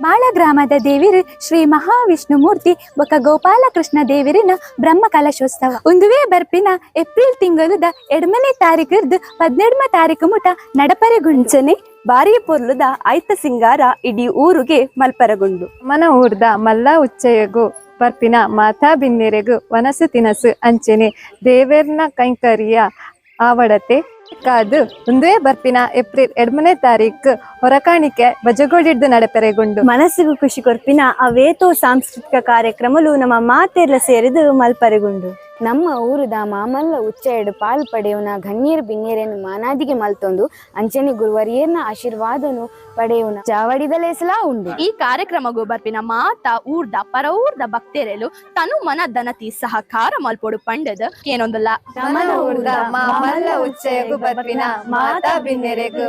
ಬಾಳ ಗ್ರಾಮದ ದೇವಿರು ಶ್ರೀ ಮಹಾವಿಷ್ಣು ಮೂರ್ತಿ ಬೊಕ ಗೋಪಾಲಕೃಷ್ಣ ದೇವಿರಿನ ಬ್ರಹ್ಮ ಕಲಶೋತ್ಸವ ಒಂದುವೇ ಬರ್ಪಿನ ಏಪ್ರಿಲ್ ತಿಂಗಳದ ಎಡ್ಮನೆ ತಾರೀಕರ್ದು ಪದ್ನೆಡ್ಮ ತಾರೀಕು ಮುಟ ನಡಪರೆಗುಂಚನೆ ಬಾರಿ ಪೊರ್ಲುದ ಆಯ್ತ ಸಿಂಗಾರ ಇಡೀ ಊರುಗೆ ಮಲ್ಪರಗುಂಡು. ಮನ ಊರ್ದ ಮಲ್ಲ ಉಚ್ಚಯಗು ಬರ್ಪಿನ ಮಾತಾ ಬಿನ್ನೆರೆಗು ವನಸು ತಿನಸು ಅಂಚನೆ ದೇವೇರ್ನ ಕೈಂಕರ್ಯ ಆವಡತೆ ಕಾದು ಒಂದೇ ಬರ್ಪಿನ ಏಪ್ರಿಲ್ ಎರಡನೇ ತಾರೀಕು ಹೊರಕಾಣಿಕೆ ಬಜಗೋಡಿಡ್ದು ನಡೆಪೆರೆಗೊಂಡು. ಮನಸ್ಸಿಗೂ ಖುಷಿ ಕೊರ್ಪಿನ ಅವೇತೋ ಸಾಂಸ್ಕೃತಿಕ ಕಾರ್ಯಕ್ರಮಲು ನಮ್ಮ ಮಾತೆಲ್ಲ ಸೇರಿದು ಮಲ್ಪರಗುಂಡು. ನಮ್ಮ ಊರುದ ಮಾಮಲ್ಲ ಉಚ್ಚೆಡು ಪಾಲ್ ಪಡೆಯುವನ ಗಣ್ಯರ್ ಬಿನ್ಯರೇನು ಮಾನಾದಿಗೆ ಮಲ್ತೊಂದು ಅಂಚನೆ ಗುರುವರಿಯರ್ನ ಆಶೀರ್ವಾದನು ಪಡೆಯುವನ ಚಾವಡಿದಲೇಸಲಾ ಉಂಡು. ಈ ಕಾರ್ಯಕ್ರಮಗೂ ಬರ್ಪಿನ ಮಾತ ಊರ್ದ ಪರ ಊರ್ದ ಭಕ್ತೆರೆಲು ತನು ಮನ ದನತಿ ಸಹಕಾರ ಮಲ್ಪೊಡು ಪಂಡದ. ಏನೊಂದಲ್ಲ? ಮನ ಊರ್ದ ಮಾಮಲ್ಲ ಉಚ್ಚಯಗು ಬರ್ಪಿನ ಮಾತಾ ಬಿನ್ನೆರೆಗು